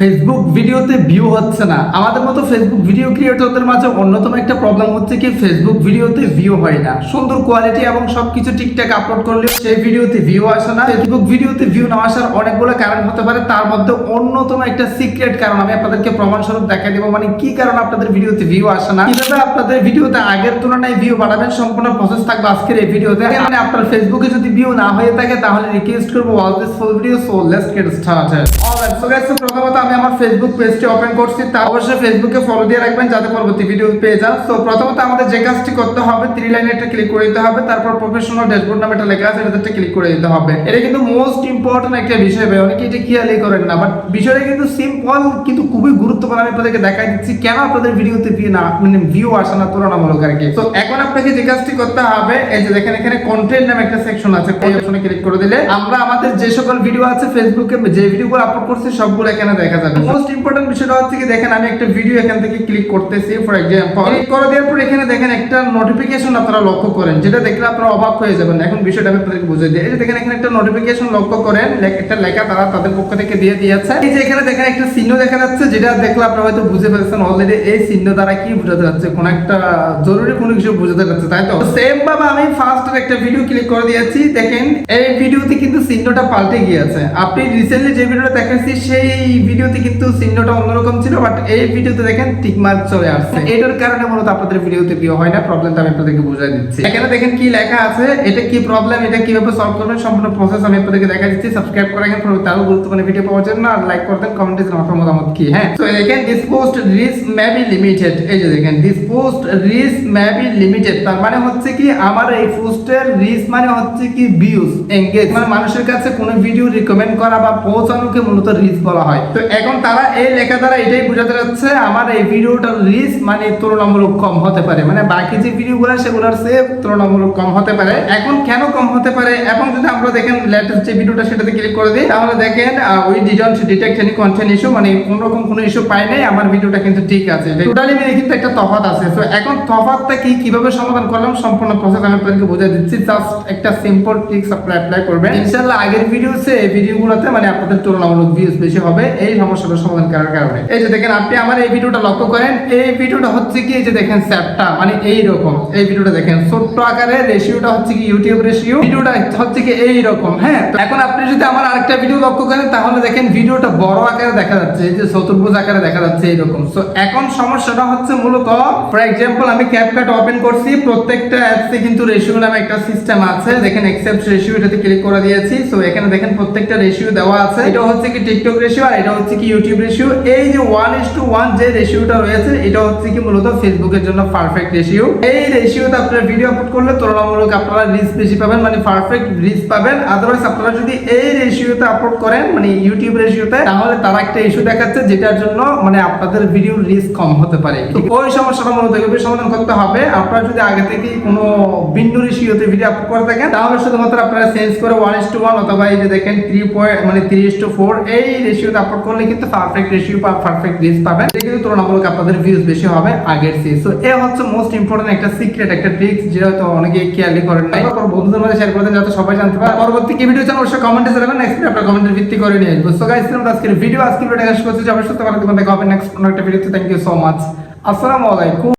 Facebook ভিডিওতে view হচ্ছে না। আমাদের মতো ফেসবুক ভিডিও ক্রিয়েটরদের মাঝে অন্যতম একটা প্রবলেম হচ্ছে কি ফেসবুক ভিডিওতে ভিউ হয় না। সুন্দর কোয়ালিটি এবং সবকিছু ঠিকঠাক আপলোড করলেও সেই ভিডিওতে ভিউ আসে না। ফেসবুক ভিডিওতে ভিউ না আসার অনেকগুলো কারণ হতে পারে। তার মধ্যে অন্যতম একটা সিক্রেট কারণ আমি আপনাদেরকে প্রমাণস্বরূপ দেখা দেবো। মানে কি কারণ আপনাদের ভিডিওতে ভিউ আসে না? কীভাবে আপনাদের ভিডিওতে আগের তুলনায় ভিউ বাড়াবেন? সম্পূর্ণ প্রসেস থাকবে আজকের এই ভিডিওতে মানে আপনার ফেসবুকে যদি ভিউ না হয়ে থাকে, তাহলে রিকোয়েস্ট করব watch this full video so let's get started so guys প্রথমত আমি আমার ফেসবুক পেজটি ওপেন করছি। তা অবশ্যই ফেসবুকে ফলো দিয়ে রাখবেন যাতে পরবর্তী ভিডিও পেয়ে যান। সো প্রথমত আমাদের যে কাজটি করতে হবে থ্রি লাইনে একটা ক্লিক করে দিতে হবে। তারপর প্রফেশনাল ড্যাশবোর্ড নামে একটা লেখা আছে ক্লিক করে দিতে হবে। এটা কিন্তু মোস্ট ইম্পর্টেন্ট একটা বিষয় ভাই, অনেকে এটা খেয়ালই করেন না। বাট বিষয়টা কিন্তু সিম্পল কিন্তু খুবই গুরুত্বপূর্ণ। আমি আপনাদেরকে দেখাই দিচ্ছি, কেন আপনাদের ভিডিওতে ভিউ না মানে ভিউ আসে না তুলনামূলক আর কি। তো এখন আপনাকে যে কাজটি করতে হবে, এই যে দেখেন এখানে কন্টেন্ট নামে একটা সেকশন আছে। অপশনে ক্লিক করে দিলে আমরা আমাদের যে সকল ভিডিও আছে ফেসবুকে যে ভিডিওগুলো আপলোড করছি, সবগুলো এখানে দেখা যাবে। মোস্ট ইম্পর্টেন্ট বিষয়টা হচ্ছে কি, দেখেন আমি একটা ভিডিও এখান থেকে ক্লিক করতেছি ফর এক্সাম্পল ক্লিক করে দেওয়ার পর এখানে দেখেন একটা নোটিফিকেশন আপনারা লক্ষ্য করেন, যেটা দেখলে আপনারা অবাক হয়ে যাবেন। এখন বিষয়টা আমি আপনাদেরকে বুঝিয়ে দিই। এই যে দেখেন, এখানে একটা নোটিফিকেশন লক্ষ্য করেন একটা লেখা তারা তাদের পক্ষ থেকে দিয়ে দিয়েছে। এই যে এখানে দেখেন, একটা চিহ্ন দেখা যাচ্ছে, যেটা দেখলে আপনারা হয়তো বুঝে ফেলছেন অলরেডি এই চিহ্ন দ্বারা কি বোঝাতে যাচ্ছে? কোন একটা জরুরি কোনো কিছু বোঝাতে যাচ্ছে, তাই তো? সেম ভাবে আমি ফার্স্ট একটা ভিডিও ক্লিক করে দিয়েছি। দেখেন, এই ভিডিওতে কিন্তু চিহ্নটা পাল্টে গিয়েছে। আপনি রিসেন্টলি যে ভিডিওটা দেখাচ্ছি সেই ভিডিওতে কিন্তু চিহ্নটা অন্যরকম ছিল বাট এই ভিডিওতে দেখেন টিক মার্ক চলে আসছে। এটার কারণে মূলত আপনাদের ভিডিওতে ভিউ হয় না প্রবলেমটা আমি আপনাদেরকে বুঝাই দিচ্ছি। এখানে দেখেন কি লেখা আছে এটা কি প্রবলেম এটা কীভাবে সলভ করবেন সম্পূর্ণ প্রসেস আমি আপনাদেরকে দেখা দিচ্ছি। সাবস্ক্রাইব করে রাখেন আরও গুরুত্বপূর্ণ ভিডিও পাওয়ার জন্য আর লাইক করতেন কমেন্টে জানান আপনার মতামত কি হ্যাঁ? তো এখানে this post reach may be limited এই যে দেখেন this post reach may be limited তার মানে হচ্ছে কি আমার এই পোস্টের রিচ মানে হচ্ছে কি ভিউজ এঙ্গেজ মানে মানুষের কাছে কোনো ভিডিও রিকমেন্ড করা বা পৌঁছানোকে মূলত রিচ বলা হয়। তো এখন তারা এই লেখা দ্বারা এটাই বোঝাতে যাচ্ছে, আমার এই ভিডিওটার রিচ মানে তুলনামূলক কম হতে পারে। মানে বাকি যে ভিডিওগুলো, সেগুলোর সে তুলনামূলক কম হতে পারে। এখন কেন কম হতে পারে? এখন যদি আমরা দেখেন লেটেস্ট যে ভিডিওটা সেটাতে ক্লিক করে দিই, তাহলে দেখেন we didn't detect any content issue মানে কোন রকম কোনো ইস্যু পাই নাই, আমার ভিডিওটা কিন্তু ঠিক আছে। টোটালি মিলে কিন্তু একটা তফাৎ আছে। তো এখন তফাৎটা কি, কীভাবে সমাধান করলাম, সম্পূর্ণ প্রসেস আমি আপনাদেরকে বুঝিয়ে দিচ্ছি। জাস্ট একটা সিম্পল ট্রিক্স আপনারা অ্যাপ্লাই করবেন। ইনশাআল্লাহ আগের ভিডিওতে এই ভিডিওগুলোতে মানে আপনাদের তুলনামূলক ভিউজ বেশি হবে, এই সমস্যাটা সমাধান করার কারণে। এই যে দেখেন, আপনি আমার এই ভিডিওটা লক্ষ্য করেন, এই ভিডিওটা হচ্ছে কি, এই যে দেখেন স্যাপটা মানে এই রকম এই ভিডিওটা দেখেন, ছোট্ট আকারে রেশিওটা হচ্ছে কি ইউটিউব রেশিও, ভিডিওটা হচ্ছে কি এই রকম হ্যাঁ এখন আপনি যদি আমার আরেকটা ভিডিও লক্ষ্য করেন, তাহলে দেখেন ভিডিওটা বড় আকারে দেখা যাচ্ছে, এই যে চতুর্ভুজ আকারে দেখা যাচ্ছে এইরকম। সো এখন সমস্যাটা হচ্ছে মূলত ফর এক্সাম্পল আমি ক্যাপকাট ওপেন করছি, প্রত্যেকটা অ্যাপসে কিন্তু রেশিও নামে একটা সিস্টেম আছে, দেখেন এক্সেপ্ট রেশিও এটাতে ক্লিক করে দিয়েছি। সো এখানে দেখেন প্রত্যেকটা রেশিও দেওয়া আছে। এটা হচ্ছে কি টিকটক রেশিও আর এটা হচ্ছে কি ইউটিউব রেশিও এই যে ওয়ান ইস টু ওয়ান যে রেশিওটা রয়েছে, এটা হচ্ছে কি মূলত ফেসবুকের জন্য পারফেক্ট রেশিও এই রেশিওতে আপনারা ভিডিও আপলোড করলে তুলনামূলক আপনারা রিচ বেশি পাবেন মানে পারফেক্ট রিচ পাবেন। আদারওয়াইজ আপনারা যদি এই রেশিওতে আপলোড করেন মানে ইউটিউব রেশিওতে তাহলে তারা একটা ইস্যু দেখাচ্ছে যেটার জন্য মানে আপনাদের ভিডিও রিচ কম হতে পারে। ওই সমস্যাটা মূলত এভাবে সমাধান করতে হবে। আপনারা যদি আগে থেকে কোনো ভিন্ন রেশিওতে ভিডিও আপলোড করে থাকেন, তাহলে শুধুমাত্র আপনারা চেঞ্জ করে ওয়ান ইস টু ওয়ান অথবা এই যে দেখেন থ্রি পয়েন্ট মানে থ্রি ইস টু ফোর এই রেশিওতে আপলোড করলে কিন্তু পারফেক্ট রেশিও বা পারফেক্ট রিচ পাবেন। কিন্তু তুলনামূলক আপনাদের ভিউজ বেশি হবে আগের চেয়ে। সো এ হচ্ছে মোস্ট ইম্পর্টেন্ট একটা সিক্রেট একটা ট্রিক্স যেটা হয়তো অনেকে খেয়ালই করেন নাই। তারপর বন্ধুদের মধ্যে শেয়ার করে দেন যাতে সবাই জানতে পারে। পরবর্তী কি ভিডিও চান অবশ্যই কমেন্টে জানাবেন। নেক্সট আপনার কমেন্টের ভিত্তি করে নিয়ে আসব। সো গাইস আজকের ভিডিও আজকের ভিডিও শেষ করছি অবশ্যই তোমার নেক্সট কোনো একটা ভিডিওতে থ্যাংক ইউ সো মাচ আসসালামু আলাইকুম।